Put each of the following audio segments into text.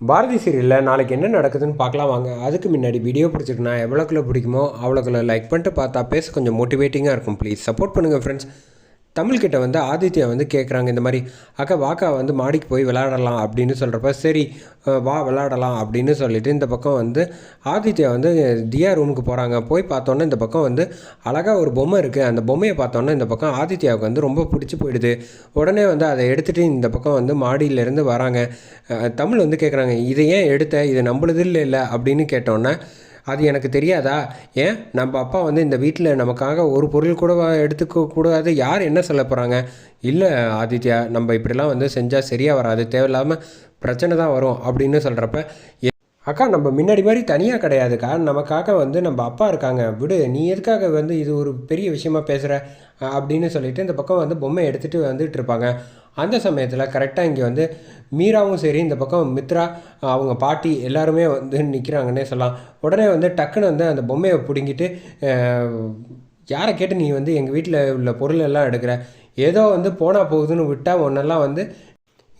பாரதி சீரியலில் நாளைக்கு என்ன நடக்குதுன்னு பார்க்கலாம் வாங்க. அதுக்கு முன்னாடி வீடியோ பிடிச்சிருக்குன்னா எவ்வளோக்குள்ள பிடிக்குமோ அவ்வளோக்குள்ள லைக் பண்ணிட்டு பார்த்தா பேச கொஞ்சம் மோட்டிவேட்டிங்காக இருக்கும். ப்ளீஸ் சப்போர்ட் பண்ணுங்கள் ஃப்ரெண்ட்ஸ் தமிழ்கிட்ட வந்து ஆதித்யா வந்து கேட்குறாங்க இந்த மாதிரி அக்கா வாக்கா வந்து மாடிக்கு போய் விளையாடலாம் அப்படின்னு சொல்கிறப்ப சரி வா விளையாடலாம் அப்படின்னு சொல்லிட்டு இந்த பக்கம் வந்து ஆதித்யா வந்து தியா ரூமுக்கு போகிறாங்க போய் பார்த்தோன்னே இந்த பக்கம் வந்து அழகாக ஒரு பொம்மை இருக்குது அந்த பொம்மையை பார்த்தோன்னே இந்த பக்கம் ஆதித்யாவுக்கு வந்து ரொம்ப பிடிச்சி போயிடுது. உடனே வந்து அதை எடுத்துகிட்டு இந்த பக்கம் வந்து மாடியிலேருந்து வராங்க. தமிழ் வந்து கேட்குறாங்க இதை ஏன் எடுத்த? இது நம்மளது இல்லை இல்லை அப்படின்னு கேட்டோன்னே அது எனக்கு தெரியாதா? ஏன்? நம்ம அப்பா வந்து இந்த வீட்டில் நமக்காக ஒரு பொருள் கூட எடுத்துக்க கூடாது. யார் என்ன சொல்ல போகிறாங்க இல்லை ஆதித்யா நம்ம இப்படிலாம் வந்து செஞ்சால் சரியாக வராது. தேவையில்லாமல் பிரச்சனை தான் வரும் அப்படின்னு சொல்கிறப்ப அக்கா நம்ம முன்னாடி மாதிரி தனியாக கிடையாதுக்கா நமக்காக வந்து நம்ம அப்பா இருக்காங்க. விடு நீ எதுக்காக வந்து இது ஒரு பெரிய விஷயமா பேசுகிற அப்படின்னு சொல்லிட்டு இந்த பக்கம் வந்து பொம்மை எடுத்துகிட்டு வந்துட்டு இருப்பாங்க. அந்த சமயத்தில் கரெக்டாக இங்கே வந்து மீராவும் சரி இந்த பக்கம் மித்ரா அவங்க பாட்டி எல்லாருமே வந்து நிற்கிறாங்கன்னே சொல்லலாம். உடனே வந்து டக்குன்னு வந்து அந்த பொம்மையை பிடுங்கிட்டு யாரை கேட்டு நீ வந்து எங்கள் வீட்டில் உள்ள பொருள் எல்லாம் எடுக்கிற? ஏதோ வந்து போனால் போகுதுன்னு விட்டால் ஒன்றெல்லாம் வந்து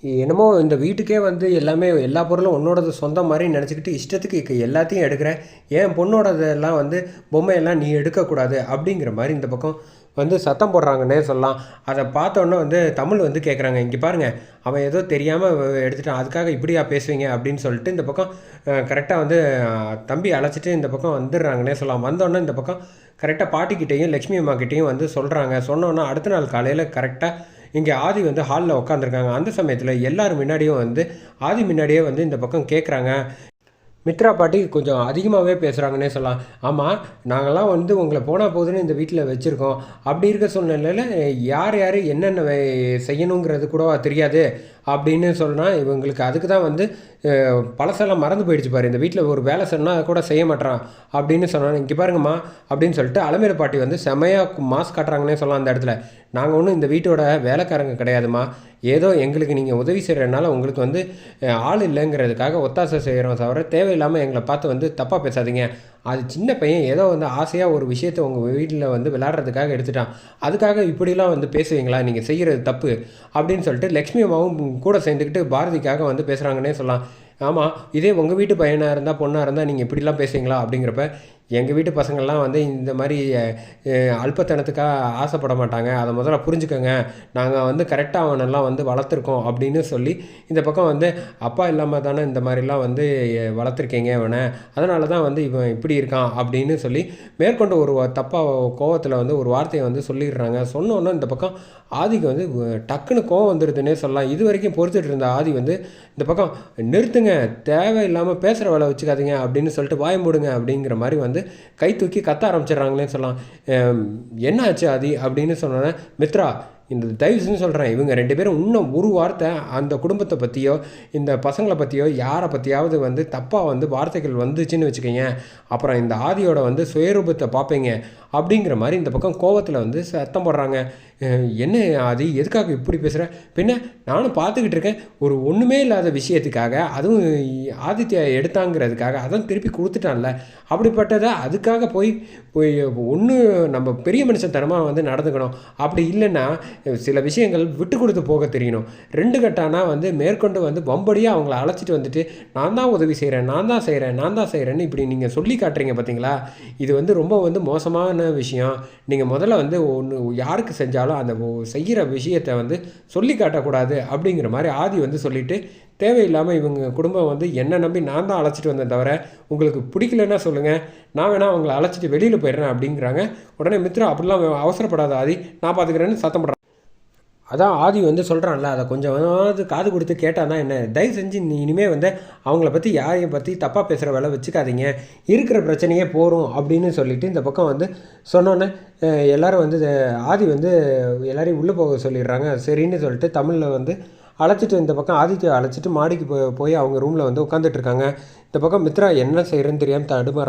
என்னமோ இந்த வீட்டுக்கே வந்து எல்லாமே எல்லா பொருளும் உன்னோடது சொந்தம் மாதிரி நினச்சிக்கிட்டு இஷ்டத்துக்கு எல்லாத்தையும் எடுக்கிறேன் ஏன் பொண்ணோடதெல்லாம் வந்து பொம்மையெல்லாம் நீ எடுக்கக்கூடாது அப்படிங்கிற மாதிரி இந்த பக்கம் வந்து சத்தம் போடுறாங்கன்னே சொல்லலாம். அதை பார்த்தோன்னே வந்து தமிழ் வந்து கேட்குறாங்க இங்கே பாருங்கள் அவன் ஏதோ தெரியாமல் எடுத்துட்டான். அதுக்காக இப்படியா பேசுவீங்க அப்படின்னு சொல்லிட்டு இந்த பக்கம் கரெக்டாக வந்து தம்பி அழைச்சிட்டு இந்த பக்கம் வந்துடுறாங்கன்னே சொல்லலாம். வந்தோடனே இந்த பக்கம் கரெக்டாக பாட்டிக்கிட்டேயும் லக்ஷ்மி அம்மா கிட்டேயும் வந்து சொல்கிறாங்க சொன்னோன்னே அடுத்த நாள் காலையில் கரெக்டாக இங்கே ஆதி வந்து ஹாலில் உட்காந்துருக்காங்க அந்த சமயத்தில் எல்லோரும் முன்னாடியும் வந்து ஆதி முன்னாடியே வந்து இந்த பக்கம் கேட்குறாங்க மித்ரா பாட்டி கொஞ்சம் அதிகமாகவே பேசுகிறாங்கன்னே சொல்லலாம். ஆமாம் நாங்கள்லாம் வந்து உங்களை போனால் போதுன்னு இந்த வீட்டில் வச்சுருக்கோம். அப்படி இருக்க சூழ்நிலையில் யார் யார் என்னென்ன செய்யணுங்கிறது கூட தெரியாது. அப்படின்னு சொன்னால் இவங்களுக்கு அதுக்கு தான் வந்து பழசெல்லாம் மறந்து போயிடுச்சு பாரு. இந்த வீட்டில் ஒரு வேலை சொன்னால் கூட செய்ய மாட்டான் அப்படின்னு சொன்னான் இங்கே பாருங்கம்மா அப்படின்னு சொல்லிட்டு அலமேல பாட்டி வந்து செமையாக மாஸ்க் காட்டுறாங்கன்னே சொல்லலாம் அந்த இடத்துல. நாங்கள் ஒன்றும் இந்த வீட்டோட வேலைக்காரங்க கிடையாதும்மா. ஏதோ எங்களுக்கு நீங்கள் உதவி செய்கிறதுனால உங்களுக்கு வந்து ஆள் இல்லைங்கிறதுக்காக ஒத்தாசை செய்கிறோம் தவிர தேவையில்லாமல் எங்களை பார்த்து வந்து தப்பாக பேசாதீங்க. அது சின்ன பையன் ஏதோ வந்து ஆசையாக ஒரு விஷயத்தை உங்கள் வீட்டில் வந்து விளாட்றதுக்காக எடுத்துட்டான். அதுக்காக இப்படிலாம் வந்து பேசுவீங்களா? நீங்கள் செய்கிறது தப்பு அப்படின்னு சொல்லிட்டு லக்ஷ்மி அம்மாவும் கூட சேர்ந்துக்கிட்டு பாரதிக்காக வந்து பேசுகிறாங்கன்னே சொல்லலாம். ஆமாம் இதே உங்கள் வீட்டு பையனாக இருந்தால் பொண்ணாக இருந்தால் நீங்கள் இப்படிலாம் பேசுவீங்களா அப்படிங்கிறப்ப எங்கள் வீட்டு பசங்கள்லாம் வந்து இந்த மாதிரி அல்பத்தனத்துக்காக ஆசைப்பட மாட்டாங்க. அதை முதல்ல புரிஞ்சுக்கோங்க. நாங்கள் வந்து கரெக்டாக அவனெல்லாம் வந்து வளர்த்துருக்கோம் அப்படின்னு சொல்லி இந்த பக்கம் வந்து அப்பா இல்லாமல் தானே இந்த மாதிரிலாம் வந்து வளர்த்துருக்கீங்க இவனை. அதனால தான் வந்து இவன் இப்படி இருக்கான் அப்படின்னு சொல்லி மேற்கொண்டு ஒரு தப்பாக கோவத்தில் வந்து ஒரு வார்த்தையை வந்து சொல்லிடுறாங்க. சொன்னோன்னே இந்த பக்கம் ஆதிக்கு வந்து டக்குன்னு கோவம் வந்துடுதுன்னே சொல்லலாம். இது வரைக்கும் பொறுத்துட்டு இருந்த ஆதி வந்து இந்த பக்கம் நிறுத்துங்க. தேவையில்லாமல் பேசுகிற வேலை வச்சுக்காதீங்க அப்படின்னு சொல்லிட்டு வாய மூடுங்க அப்படிங்கிற மாதிரி வந்து கை தூக்கி கத்த ஆரம்பிச்சிடுறாங்களேன்னு சொல்லலாம். என்ன ஆச்சு அது அப்படின்னு சொன்னோன்னே மித்ரா இந்த தயவு செஞ்சு சொல்கிறேன் இவங்க ரெண்டு பேரும் இன்னும் ஒரு வார்த்தை அந்த குடும்பத்தை பற்றியோ இந்த பசங்களை பற்றியோ யாரை பற்றியாவது வந்து தப்பாக வந்து வார்த்தைகள் வந்துச்சுன்னு வச்சுக்கோங்க. அப்புறம் இந்த ஆதியோட வந்து சுயரூபத்தை பார்ப்பீங்க. அப்படிங்கிற மாதிரி இந்த பக்கம் கோவத்தில் வந்து சத்தம் போடுறாங்க. என்ன ஆதி எதுக்காக இப்படி பேசுகிற பின்ன நானும் பார்த்துக்கிட்டு இருக்கேன். ஒரு ஒன்றுமே இல்லாத விஷயத்துக்காக அதுவும் ஆதித்யா எடுத்தாங்கிறதுக்காக அதான் திருப்பி கொடுத்துட்டான்ல. அப்படிப்பட்டதை அதுக்காக போய் போய் ஒன்று நம்ம பெரிய மனுஷன் தனமாக வந்து நடந்துக்கணும். அப்படி இல்லைன்னா சில விஷயங்கள் விட்டு கொடுத்து போக தெரியணும். ரெண்டு கட்டானா வந்து மேற்கொண்டு வந்து வம்படியாக அவங்கள அழைச்சிட்டு வந்துட்டு நான் தான் உதவி செய்கிறேன் நான் தான் செய்கிறேன் நான் தான் செய்கிறேன்னு இப்படி நீங்கள் சொல்லி காட்டுறீங்க பார்த்தீங்களா இது வந்து ரொம்ப வந்து மோசமான விஷயம். நீங்கள் முதல்ல வந்து ஒன்று யாருக்கு செஞ்சாலும் அந்த செய்கிற விஷயத்தை வந்து சொல்லி காட்டக்கூடாது அப்படிங்கிற மாதிரி ஆதி வந்து சொல்லிவிட்டு தேவையில்லாமல் இவங்க குடும்பம் வந்து என்னை நம்பி நான் தான் அழைச்சிட்டு வந்தேன் தவிர உங்களுக்கு பிடிக்கலன்னா சொல்லுங்கள் நான் வேணால் அவங்கள அழைச்சிட்டு வெளியில் போயிடுறேன் அப்படிங்கிறாங்க. உடனே மித்ரா அப்படிலாம் அவசரப்படாத ஆதி. நான் பார்த்துக்கிறேன்னு சத்தம் பண்ணுறேன் அதான் ஆதி வந்து சொல்கிறான்ல அதை கொஞ்சமாவது காது கொடுத்து கேட்டால் தான் என்ன? தயவு செஞ்சு நீ இனிமேல் வந்து அவங்கள பற்றி யாரையும் பற்றி தப்பாக பேசுகிற வேலை வச்சுக்காதீங்க. இருக்கிற பிரச்சனையே போகிறோம் அப்படின்னு சொல்லிவிட்டு இந்த பக்கம் வந்து சொன்னோன்னே எல்லோரும் வந்து ஆதி வந்து எல்லாரையும் உள்ளே போக சொல்லிடுறாங்க. சரின்னு சொல்லிட்டு தமிழில் வந்து அழைச்சிட்டு இந்த பக்கம் ஆதித்யா அழைச்சிட்டு மாடிக்கு போய் போய் அவங்க ரூமில் வந்து உட்காந்துட்டு இருக்காங்க. இந்த பக்கம் மித்ரா என்ன செய்கிறேன்னு தெரியாமல் தடுமாற